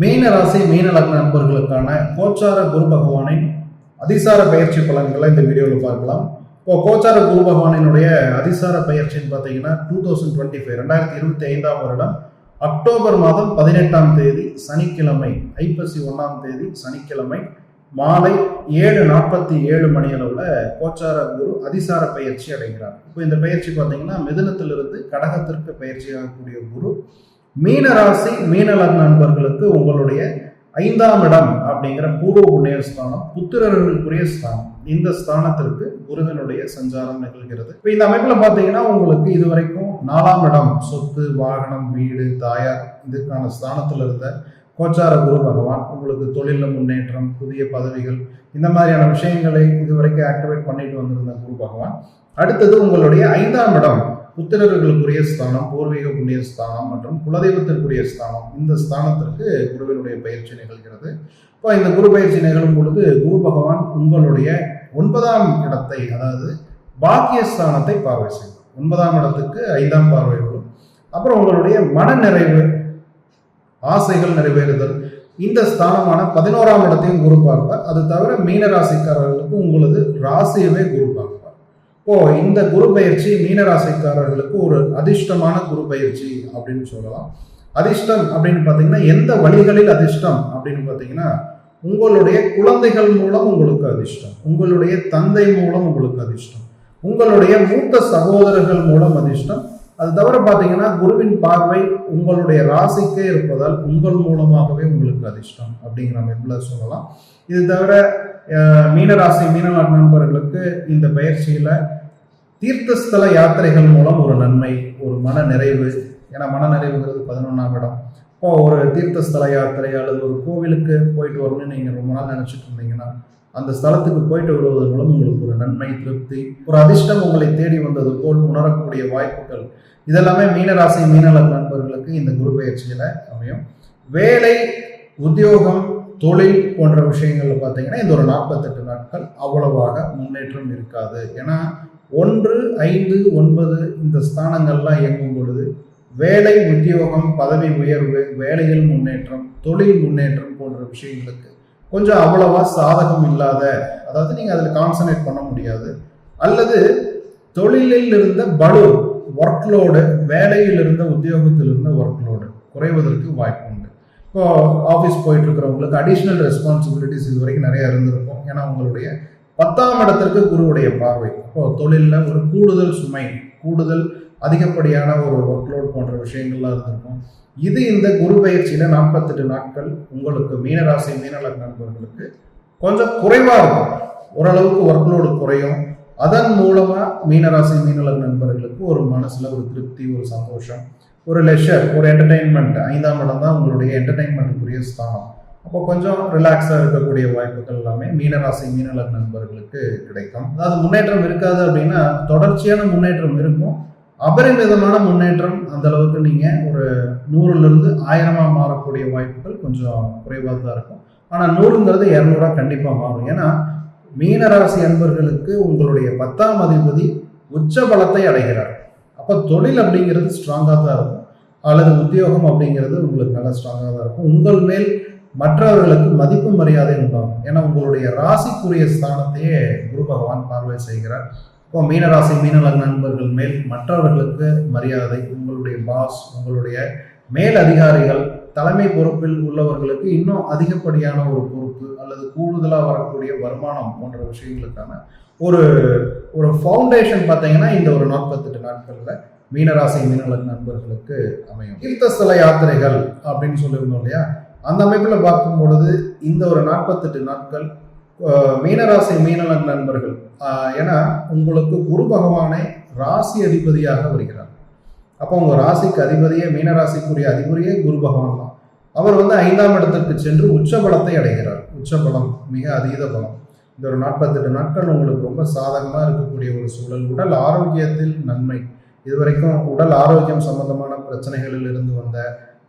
மீன ராசி மீன லக்ன நண்பர்களுக்கான கோச்சார குரு பகவானின் அதிசார பயிற்சி பலன்களை இந்த வீடியோவில் பார்க்கலாம். இப்போ கோச்சார குரு பகவானினுடைய அதிசார பயிற்சின்னு பார்த்தீங்கன்னா டூ தௌசண்ட் டுவெண்ட்டி ஃபைவ் ரெண்டாயிரத்தி இருபத்தி ஐந்தாம் வருடம் அக்டோபர் மாதம் பதினெட்டாம் தேதி சனிக்கிழமை ஐப்பசி ஒன்றாம் தேதி சனிக்கிழமை மாலை ஏழு நாற்பத்தி ஏழு மணி அளவில் கோச்சார குரு அதிசார பயிற்சி அடைகிறார். இப்போ இந்த பயிற்சி பார்த்தீங்கன்னா மிதுனத்திலிருந்து கடகத்திற்கு பயிற்சியாகக்கூடிய குரு மீனராசி மீனலக் நண்பர்களுக்கு உங்களுடைய ஐந்தாம் இடம் அப்படிங்கிற பூர்வ புண்ணிய ஸ்தானம் புத்திரர்களுக்குரிய ஸ்தானம். இந்த ஸ்தானத்திற்கு குருதனுடைய சஞ்சாரம் நிகழ்கிறது. இப்போ இந்த அமைப்பில் பார்த்தீங்கன்னா உங்களுக்கு இதுவரைக்கும் நாலாம் இடம் சொத்து வாகனம் வீடு தாயார் இதுக்கான ஸ்தானத்தில் இருந்த கோச்சார குரு பகவான் உங்களுக்கு தொழிலில் முன்னேற்றம் புதிய பதவிகள் இந்த மாதிரியான விஷயங்களை இதுவரைக்கும் ஆக்டிவேட் பண்ணிட்டு வந்திருந்த குரு பகவான். அடுத்தது உங்களுடைய ஐந்தாம் இடம் புத்திரர்களுக்குரிய ஸ்தானம் பூர்வீக புண்ணிய ஸ்தானம் மற்றும் குலதெய்வத்திற்குரிய ஸ்தானம் இந்த ஸ்தானத்திற்கு குருவினுடைய பயிற்சி நிகழ்கிறது. இப்போ இந்த குரு பயிற்சி நிகழும் பொழுது குரு பகவான் உங்களுடைய ஒன்பதாம் இடத்தை அதாவது பாக்கியஸ்தானத்தை பார்வை செய்யும் ஒன்பதாம் இடத்துக்கு ஐந்தாம் பார்வை விடும் அப்புறம் உங்களுடைய மன நிறைவு ஆசைகள் நிறைவேறுதல். இந்த ஸ்தானமான பதினோராம் இடத்தையும் குரு பார்ப்பார். அது தவிர மீன ராசிக்காரர்களுக்கு உங்களது ராசியவே குரு பார்ப்பார். இப்போ இந்த குரு பயிற்சி மீனராசிக்காரர்களுக்கு ஒரு அதிர்ஷ்டமான குரு பயிற்சி அப்படின்னு சொல்லலாம். அதிர்ஷ்டம் அப்படின்னு பார்த்தீங்கன்னா எந்த வழிகளில் அதிர்ஷ்டம் அப்படின்னு பார்த்தீங்கன்னா உங்களுடைய குழந்தைகள் மூலம் உங்களுக்கு அதிர்ஷ்டம். உங்களுடைய தந்தை மூலம் உங்களுக்கு அதிர்ஷ்டம். உங்களுடைய மூத்த சகோதரர்கள் மூலம் அதிர்ஷ்டம். அது தவிர பார்த்தீங்கன்னா குருவின் பார்வை உங்களுடைய ராசிக்கே இருப்பதால் உங்கள் மூலமாகவே உங்களுக்கு அதிர்ஷ்டம் அப்படிங்கிற அமைப்பில் சொல்லலாம். இது தவிர மீனராசி மீனநாட்டு நண்பர்களுக்கு இந்த பயிற்சியில் தீர்த்தஸ்தல யாத்திரைகள் மூலம் ஒரு நன்மை ஒரு மன நிறைவு ஏன்னா மன நிறைவுங்கிறது பதினொன்றாம் இடம். இப்போ ஒரு தீர்த்தஸ்தல யாத்திரை அல்லது ஒரு கோவிலுக்கு போயிட்டு வரணும்னு நீங்கள் ரொம்ப நாள் நினச்சிட்டு இருந்தீங்கன்னா அந்த ஸ்தலத்துக்கு போயிட்டு வருவதன் மூலம் உங்களுக்கு ஒரு நன்மை திருப்தி ஒரு அதிர்ஷ்டம் உங்களை தேடி வந்தது போல் உணரக்கூடிய வாய்ப்புகள். இதெல்லாமே மீனராசி மீனல நண்பர்களுக்கு இந்த குரு பயிற்சியில் அமையும். வேலை உத்தியோகம் தொழில் போன்ற விஷயங்கள்ல பார்த்தீங்கன்னா இந்த ஒரு நாற்பத்தெட்டு நாட்கள் அவ்வளவாக முன்னேற்றம் இருக்காது. ஏன்னா ஒன்று ஐந்து ஒன்பது இந்த ஸ்தானங்கள்லாம் இயங்கும் பொழுது வேலை உத்தியோகம் பதவி உயர்வு வேலையில் முன்னேற்றம் தொழில் முன்னேற்றம் போன்ற விஷயங்களுக்கு கொஞ்சம் அவ்வளவா சாதகம் இல்லாத அதாவது நீங்கள் அதில் கான்சன்ட்ரேட் பண்ண முடியாது. அல்லது தொழிலில் இருந்த பலு ஒர்க்லோடு வேலையில் இருந்த உத்தியோகத்தில் இருந்த ஒர்க்லோடு குறைவதற்கு வாய்ப்பு உண்டு இப்போ ஆஃபீஸ் போயிட்டு இருக்கிறவங்களுக்கு அடிஷ்னல் ரெஸ்பான்சிபிலிட்டிஸ் இது வரைக்கும் நிறைய இருந்திருக்கும். ஏன்னா உங்களுடைய பத்தாம் இடத்திற்கு குருவுடைய பார்வை. இப்போ தொழிலில் ஒரு கூடுதல் சுமை கூடுதல் அதிகப்படியான ஒரு ஒர்க்லோட் போன்ற விஷயங்கள்லாம் இருந்திருக்கும். இது இந்த குரு பயிற்சியில் நாற்பத்தெட்டு நாட்கள் உங்களுக்கு மீனராசி மீனலக் நண்பர்களுக்கு கொஞ்சம் குறைவாக இருக்கும். ஓரளவுக்கு ஒர்க்லோடு குறையும். அதன் மூலமாக மீனராசி மீனலக் நண்பர்களுக்கு ஒரு மனசில் ஒரு திருப்தி ஒரு சந்தோஷம் ஒரு லெஷர் ஒரு என்டர்டெயின்மெண்ட் ஐந்தாம் இடம் தான் உங்களுடைய என்டர்டெயின்மெண்ட்டுக்குரிய ஸ்தானம். அப்போ கொஞ்சம் ரிலாக்ஸாக இருக்கக்கூடிய வாய்ப்புகள் எல்லாமே மீனராசி மீனலக் நண்பர்களுக்கு கிடைக்கும். அதாவது முன்னேற்றம் இருக்காது அப்படின்னா தொடர்ச்சியான முன்னேற்றம் இருக்கும். அபரிமிதமான முன்னேற்றம் அந்த அளவுக்கு நீங்கள் ஒரு நூறுலேருந்து ஆயிரமாக மாறக்கூடிய வாய்ப்புகள் கொஞ்சம் குறைவாக தான் இருக்கும். ஆனால் நூறுங்கிறது இரநூறா கண்டிப்பாக மாறும். ஏன்னா மீனராசி அன்பர்களுக்கு உங்களுடைய பத்தாம் அதிபதி உச்ச பலத்தை அடைகிறார். அப்போ தொழில் அப்படிங்கிறது ஸ்ட்ராங்காக தான் இருக்கும். அல்லது உத்தியோகம் அப்படிங்கிறது உங்களுக்கு நல்லா ஸ்ட்ராங்காக தான் இருக்கும். உங்கள் மேல் மற்றவர்களுக்கு மதிப்பு மரியாதை உண்டாகும். ஏன்னா உங்களுடைய ராசிக்குரிய ஸ்தானத்தையே குரு பகவான் பார்வை செய்கிறார். இப்போ மீனராசி மீனலக் நண்பர்கள் மேல் மற்றவர்களுக்கு மரியாதை உங்களுடைய பாஸ் உங்களுடைய மேல் அதிகாரிகள் தலைமை பொறுப்பில் உள்ளவர்களுக்கு இன்னும் அதிகப்படியான ஒரு பொறுப்பு அல்லது கூடுதலாக வரக்கூடிய வருமானம் போன்ற விஷயங்களுக்கான ஒரு ஒரு ஃபவுண்டேஷன் பார்த்தீங்கன்னா இந்த ஒரு நாற்பத்தெட்டு நாட்களில் மீனராசி மீனலக் நண்பர்களுக்கு அமையும். தீர்த்தஸ்தல யாத்திரைகள் அப்படின்னு சொல்லியிருந்தோம் இல்லையா? அந்த அமைப்பில் பார்க்கும் பொழுது இந்த ஒரு நாற்பத்தெட்டு நாட்கள் மீனராசி மீனலன் நண்பர்கள் ஏன்னா உங்களுக்கு குரு பகவானே ராசி அதிபதியாக வருகிறார். அப்போ உங்கள் ராசிக்கு அதிபதியே மீனராசிக்குரிய அதிபதியே குரு பகவான் தான். அவர் வந்து ஐந்தாம் இடத்திற்கு சென்று உச்ச பலத்தை அடைகிறார். உச்ச பலம் மிக அதீத பலம். இந்த ஒரு நாற்பத்தெட்டு நாட்கள் உங்களுக்கு ரொம்ப சாதகமாக இருக்கக்கூடிய ஒரு சூழல். உடல் ஆரோக்கியத்தில் நன்மை. இதுவரைக்கும் உடல் ஆரோக்கியம் சம்பந்தமான பிரச்சனைகளில் இருந்து வந்த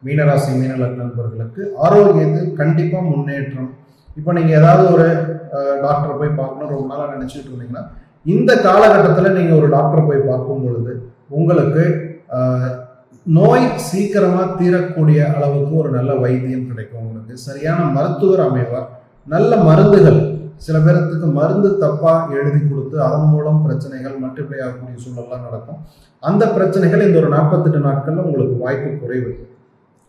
மீனராசி மீனலக் நண்பர்களுக்கு ஆரோக்கியத்தில் கண்டிப்பாக முன்னேற்றம். இப்போ நீங்கள் ஏதாவது ஒரு டாக்டரை போய் பார்க்கணும் ரொம்ப நாளாக நினச்சிட்டு இருந்தீங்கன்னா இந்த காலகட்டத்தில் நீங்கள் ஒரு டாக்டரை போய் பார்க்கும் பொழுது உங்களுக்கு நோய் சீக்கிரமாக தீரக்கூடிய அளவுக்கு ஒரு நல்ல வைத்தியம் கிடைக்கும் உங்களுக்கு. சரியான மருத்துவர் அமைவார். நல்ல மருந்துகள் சில பேர்த்துக்கு மருந்து தப்பாக எழுதி கொடுத்து அதன் மூலம் பிரச்சனைகள் மல்டிப்ளை ஆகக்கூடிய சூழல்லாம் நடக்கும். அந்த பிரச்சனைகள் இந்த ஒரு நாற்பத்தெட்டு நாட்களில் உங்களுக்கு வாய்ப்பு குறைவு.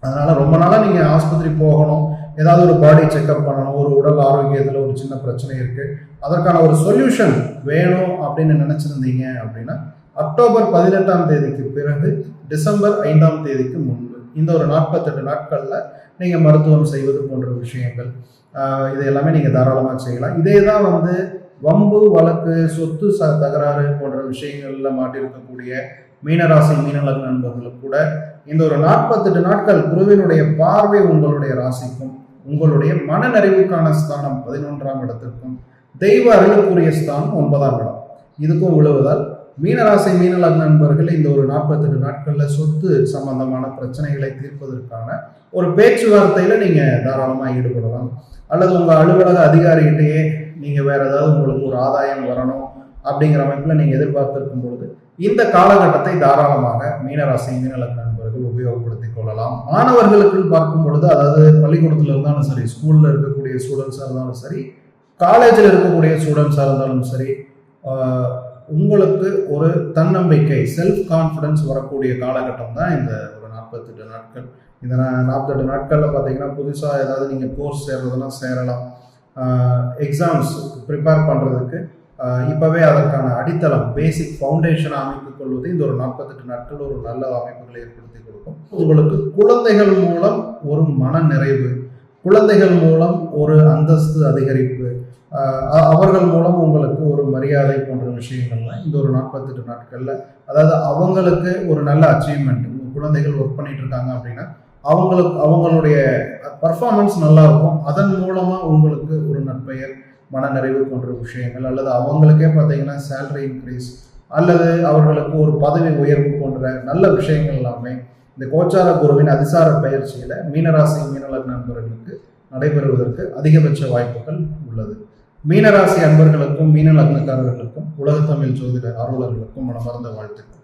அதனால் ரொம்ப நாளாக நீங்கள் ஆஸ்பத்திரி போகணும். ஏதாவது ஒரு பாடி செக்அப் பண்ணணும். ஒரு உடல் ஆரோக்கியத்தில் ஒரு சின்ன பிரச்சனை இருக்குது அதற்கான ஒரு சொல்யூஷன் வேணும் அப்படின்னு நினச்சிருந்தீங்க அப்படின்னா அக்டோபர் பதினெட்டாம் தேதிக்கு பிறகு டிசம்பர் ஐந்தாம் தேதிக்கு முன்பு இந்த ஒரு நாற்பத்தெட்டு நாட்களில் நீங்கள் மருத்துவம் செய்வது போன்ற விஷயங்கள் இது எல்லாமே நீங்கள் தாராளமாக செய்யலாம். இதே தான் வந்து வம்பு வழக்கு சொத்து ச தகராறு போன்ற விஷயங்களில் மாட்டிருக்கக்கூடிய மீனராசி மீனலக நண்பர்களுக்கு கூட இந்த ஒரு நாற்பத்தெட்டு நாட்கள் குருவினுடைய பார்வை உங்களுடைய ராசிக்கும் உங்களுடைய மனநிறைவுக்கான ஸ்தானம் பதினொன்றாம் இடத்திற்கும் தெய்வ அருளுக்குரிய ஸ்தானம் ஒன்பதாம் இடம். இதுக்கும் உழுவதால் மீனராசி மீனலக் நண்பர்கள் இந்த ஒரு நாற்பத்தெட்டு நாட்கள்ல சொத்து சம்பந்தமான பிரச்சனைகளை தீர்ப்பதற்கான ஒரு பேச்சுவார்த்தையில நீங்க தாராளமாக ஈடுபடலாம். அல்லது உங்க அலுவலக அதிகாரிகிட்டேயே நீங்க வேற ஏதாவது உங்களுக்கு ஒரு ஆதாயம் வரணும் அப்படிங்கிற அமைப்புல நீங்க எதிர்பார்த்திருக்கும் பொழுது இந்த காலகட்டத்தை தாராளமாக மீனராசி மீனலக நண்பர்கள் உபயோகப்படுத்திக் கொள்ளலாம். மாணவர்களுக்கு பார்க்கும் பொழுது அதாவது பள்ளிக்கூடத்துல இருந்தாலும் சரி ஸ்கூல்ல இருக்கக்கூடிய ஸ்டூடெண்ட்ஸா இருந்தாலும் சரி காலேஜில் இருக்கக்கூடிய ஸ்டூடெண்ட்ஸாக இருந்தாலும் சரி உங்களுக்கு ஒரு தன்னம்பிக்கை செல்ஃப் கான்ஃபிடன்ஸ் வரக்கூடிய காலகட்டம் தான் இந்த ஒரு நாற்பத்தெட்டு நாட்கள். இந்த நாற்பத்தெட்டு நாட்களில் பார்த்தீங்கன்னா புதுசாக ஏதாவது நீங்கள் கோர்ஸ் சேர்றதெல்லாம் சேரலாம். எக்ஸாம்ஸ் ப்ரிப்பேர் பண்ணுறதுக்கு இப்போவே அதற்கான அடித்தளம் பேசிக் ஃபவுண்டேஷனை அமைத்துக் கொள்வது இந்த ஒரு நாற்பத்தெட்டு நாட்கள் ஒரு நல்ல அமைப்புகளை ஏற்படுத்தி கொடுக்கும். உங்களுக்கு குழந்தைகள் மூலம் ஒரு மன நிறைவு குழந்தைகள் மூலம் ஒரு அந்தஸ்து அதிகரிப்பு அவர்கள் மூலம் உங்களுக்கு ஒரு மரியாதை போன்ற விஷயங்கள்லாம் இந்த ஒரு நாற்பத்தெட்டு நாட்களில் அதாவது அவங்களுக்கு ஒரு நல்ல அச்சீவ்மெண்ட் உங்கள் குழந்தைகள் ஒர்க் பண்ணிட்டு இருக்காங்க அப்படின்னா அவங்களுக்கு அவங்களுடைய பர்ஃபார்மன்ஸ் நல்லா இருக்கும். அதன் மூலமாக உங்களுக்கு ஒரு நற்பெயர் மனநிறைவு போன்ற விஷயங்கள் அல்லது அவங்களுக்கே பார்த்தீங்கன்னா சேலரி இன்க்ரீஸ் அல்லது அவர்களுக்கு ஒரு பதவி உயர்வு போன்ற நல்ல விஷயங்கள் எல்லாமே இந்த கோச்சார குருவின் அதிசார பயிற்சியில் மீனராசி மீனலக நண்பர்களுக்கு நடைபெறுவதற்கு அதிகபட்ச வாய்ப்புகள் உள்ளது. மீனராசி அன்பர்களுக்கும் மீன லக்னக்காரர்களுக்கும் உலகத்தமிழ் ஜோதிட ஆர்வலர்களுக்கும் மனமார்ந்த வாழ்த்துக்கள்.